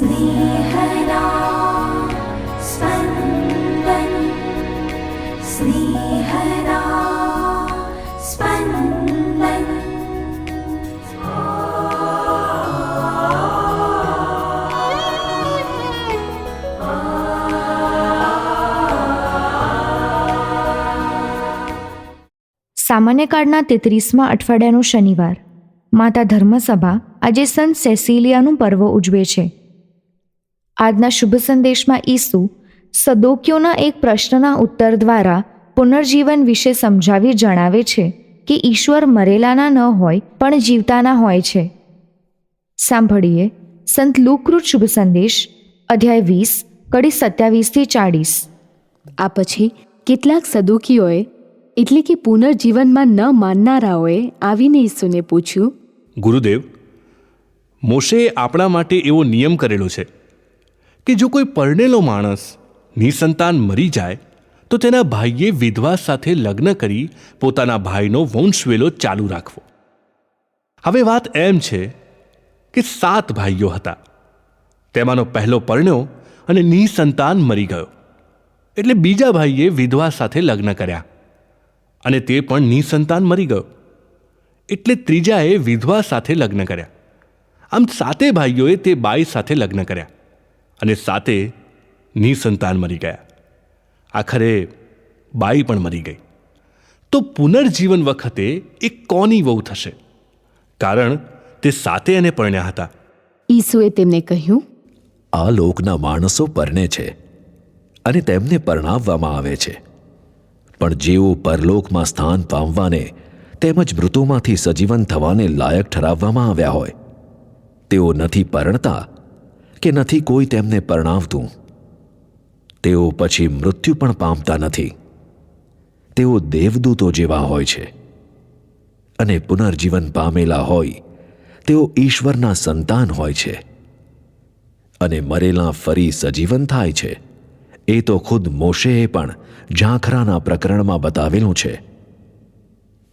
स्नेहदा स्पन्दन् स्नेहदा स्पन्दन् સામાન્ય કાળના તેત્રીસમાં અઠવાડિયાનો શનિવાર માતા ધર્મસભા આજે સંત સેસિલિયાનું પર્વ ઉજવે છે આજના શુભ સંદેશમાં ઈસુ સદોકીઓના એક પ્રશ્નના ઉત્તર દ્વારા પુનર્જીવન વિશે સમજાવી જણાવે છે કે ઈશ્વર મરેલાના ન હોય પણ જીવતાના હોય છે. સાંભળીએ સંત લુકૃત શુભ સંદેશ અધ્યાય વીસ કડી સત્યાવીસથી ચાળીસ. આ પછી કેટલાક સદુકીઓએ એટલે કે પુનર્જીવનમાં ન માનનારાઓએ આવીને ઈસુને પૂછ્યું ગુરુદેવ મોશે આપણા માટે એવો નિયમ કરેલો છે. કે જો કોઈ પરણેલો માણસ નિસંતાન મરી જાય, તો તેના ભાઈએ વિધવા સાથે લગ્ન કરી પોતાના ભાઈનો વંશવેલો ચાલુ રાખવો. હવે વાત એમ છે કે સાત ભાઈઓ હતા. તેમાંનો પહેલો પરણ્યો અને નિસંતાન મરી ગયો. એટલે બીજા ભાઈએ વિધવા સાથે લગ્ન કર્યા. અને તે પણ નિસંતાન મરી ગયો. એટલે ત્રીજાએ વિધવા સાથે લગ્ન કર્યા. આમ સાતે ભાઈઓએ તે બાઈ સાથે લગ્ન કર્યા. અને સાતે નિસંતાન મરી ગયા. આખરે બાઈ પણ મરી ગઈ. તો પુનર્જીવન વખતે એ કોની વહુ થશે? કારણ તે સાતે એને પરણ્યા હતા. ઈસુએ તેમને કહ્યું આ લોકના માણસો પરણે છે અને તેમને પરણાવવામાં આવે છે. પણ જેઓ પરલોકમાં સ્થાન પામવાને તેમજ મૃતોમાંથી સજીવન થવાને લાયક ઠરાવવામાં આવ્યા હોય તેઓ નથી પરણતા કે નથી કોઈ તેમને પરણાવતું તેઓ પછી મૃત્યુ પણ પામતા નથી. તેઓ દેવદૂતો જેવા હોય છે. અને પુનર્જીવન પામેલા હોય, તેઓ ઈશ્વરના સંતાન હોય છે. અને મરેલા ફરી સજીવન થાય છે. એ તો ખુદ મોશેએ પણ ઝાંખરાના પ્રકરણમાં બતાવેલું છે.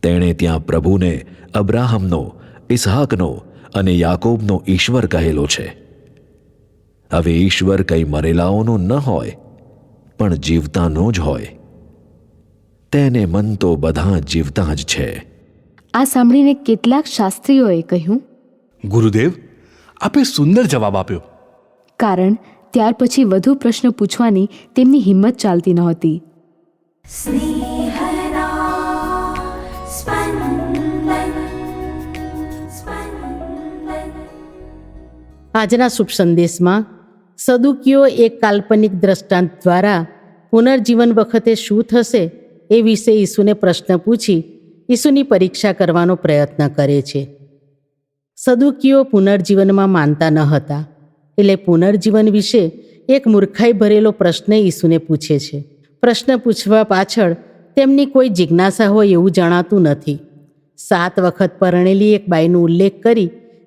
તેણે ત્યાં પ્રભુને અબ્રાહમનો ઇસહાકનો અને યાકોબનો ઈશ્વર કહેલો છે. હવે ઈશ્વર કંઈ મરેલાઓનો ન હોય પણ જીવતાનો જ હોય. તેને મન તો બધા જીવતા જ છે. આ સાંભળીને કેટલાક શાસ્ત્રીઓએ કહ્યું ગુરુદેવ આપે સુંદર જવાબ આપ્યો. કારણ ત્યાર પછી વધુ પ્રશ્ન પૂછવાની તેમની હિંમત ચાલતી ન હતી આજના શુભ સંદેશમાં સદુકીઓ એક કાલ્પનિક દ્રષ્ટાંત દ્વારા પુનર્જીવન વખતે શું થશે એ વિશે ઈસુને પ્રશ્ન પૂછી ઈસુની પરીક્ષા કરવાનો પ્રયત્ન કરે છે. સદુકીઓ પુનર્જીવનમાં માનતા ન હતા, એટલે પુનર્જીવન વિશે એક મૂર્ખાઈ ભરેલો પ્રશ્ન ઈસુને પૂછે છે. પ્રશ્ન પૂછવા પાછળ તેમની કોઈ જિજ્ઞાસા હોય એવું જણાતું નથી. સાત વખત પરણેલી એક બાઈનો ઉલ્લેખ કરી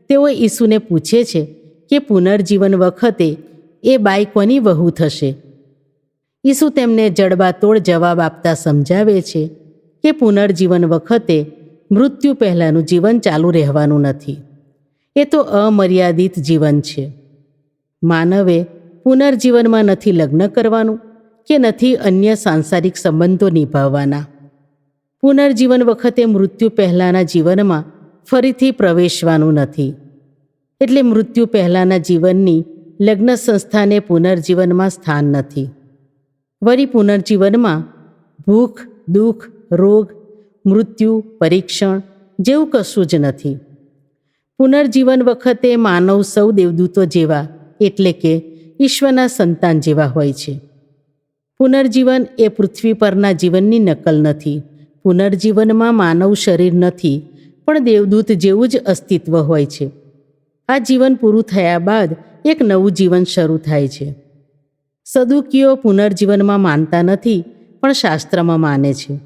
તેઓ ઈસુને પૂછે છે કે પુનર્જીવન વખતે એ બાઈ કોની વહુ થશે. ઈસુ તેમને જડબાતોડ જવાબ આપતા સમજાવે છે કે પુનર્જીવન વખતે મૃત્યુ પહેલાંનું જીવન ચાલુ રહેવાનું નથી. એ તો અમર્યાદિત જીવન છે. માનવે પુનર્જીવનમાં નથી લગ્ન કરવાનું કે નથી અન્ય સાંસારિક સંબંધો નિભાવવાના. પુનર્જીવન વખતે મૃત્યુ પહેલાંના જીવનમાં ફરીથી પ્રવેશવાનું નથી. એટલે મૃત્યુ પહેલાંના જીવનની લગ્ન સંસ્થાને પુનર્જીવનમાં સ્થાન નથી. વળી પુનર્જીવનમાં ભૂખ, દુઃખ, રોગ, મૃત્યુ, પરીક્ષણ જેવું કશું જ નથી. પુનર્જીવન વખતે માનવ સૌ દેવદૂતો જેવા, એટલે કે ઈશ્વરના સંતાન જેવા હોય છે. પુનર્જીવન એ પૃથ્વી પરના જીવનની નકલ નથી. પુનર્જીવનમાં માનવ શરીર નથી, પણ દેવદૂત જેવું જ અસ્તિત્વ હોય છે. આ જીવન પૂરું થયા બાદ એક નવું જીવન શરૂ થાય છે. સદુકીઓ પુનર્જીવનમાં માનતા નથી, પણ શાસ્ત્રમાં માને છે.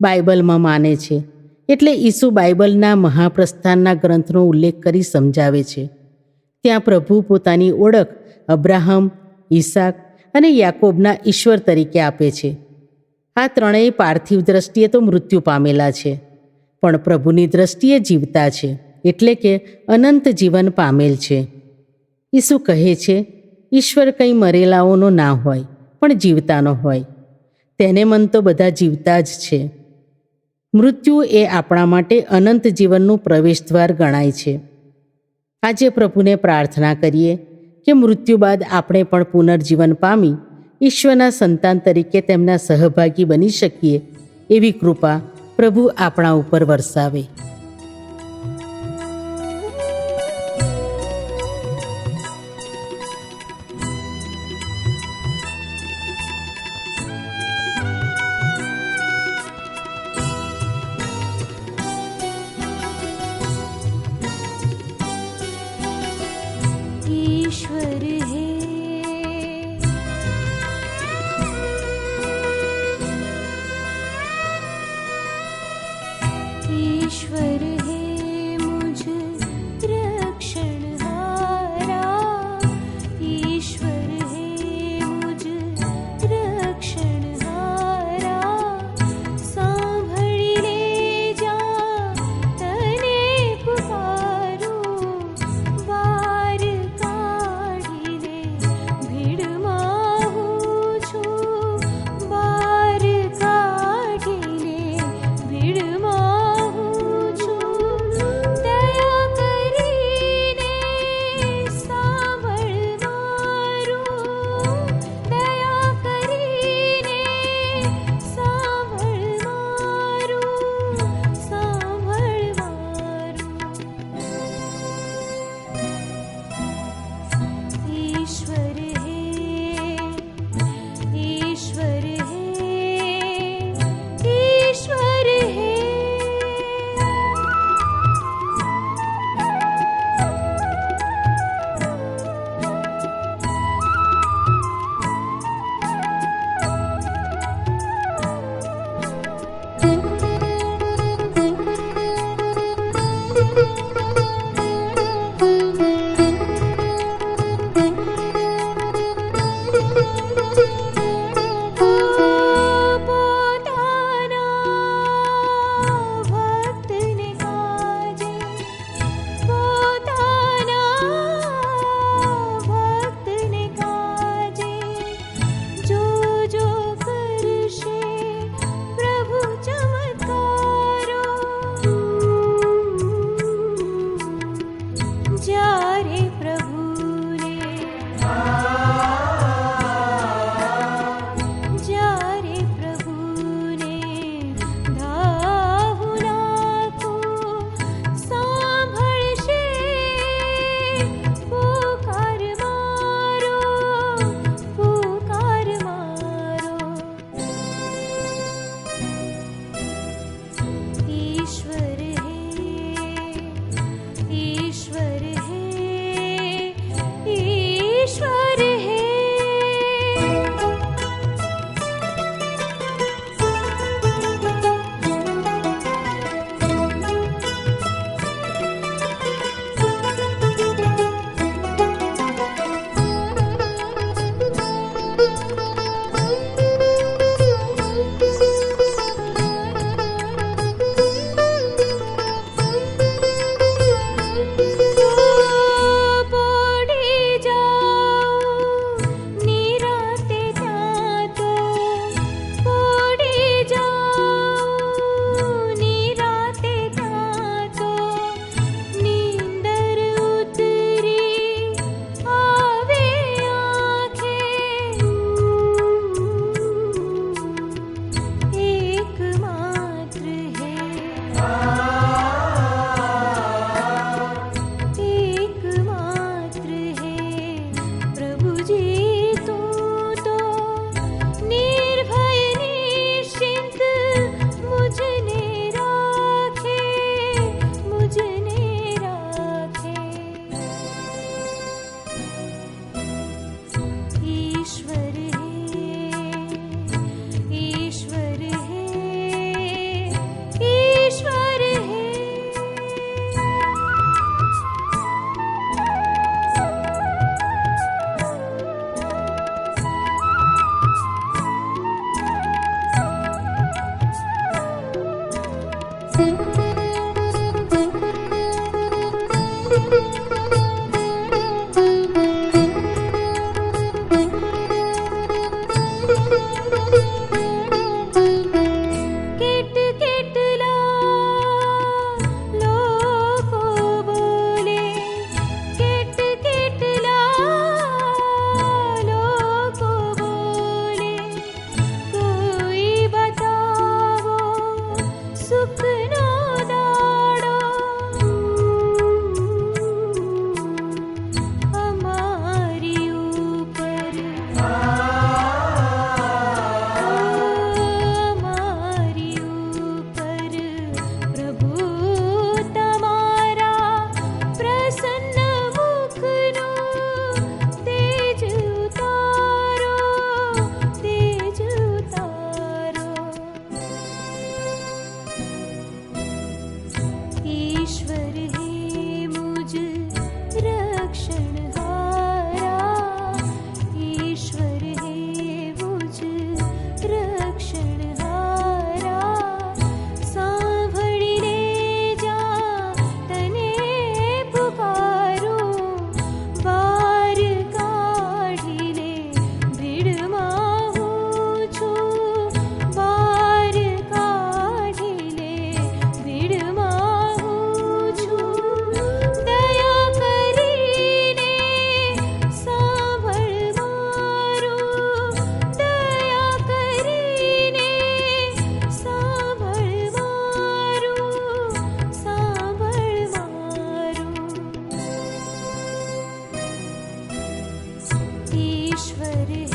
બાઇબલમાં માને છે, એટલે ઈસુ બાઇબલના મહાપ્રસ્થાનના ગ્રંથનો ઉલ્લેખ કરી સમજાવે છે. ત્યાં પ્રભુ પોતાની ઓળખ અબ્રાહમ, ઈસાક અને યાકોબના ઈશ્વર તરીકે આપે છે. આ ત્રણેય પાર્થિવ દ્રષ્ટિએ તો મૃત્યુ પામેલા છે, પણ પ્રભુની દ્રષ્ટિએ જીવતા છે. એટલે કે અનંત જીવન પામેલ છે. ઈસુ કહે છે, ઈશ્વર કંઈ મરેલાઓનો ના હોય, પણ જીવતાનો હોય. તેને મન તો બધા જીવતા જ છે. મૃત્યુ એ આપણા માટે અનંત જીવનનું પ્રવેશદ્વાર ગણાય છે. આજે પ્રભુને પ્રાર્થના કરીએ કે મૃત્યુ બાદ આપણે પણ પુનર્જીવન પામી ઈશ્વરના સંતાન તરીકે તેમના સહભાગી બની શકીએ, એવી કૃપા પ્રભુ આપણા ઉપર વરસાવે. हरे ईश्वर है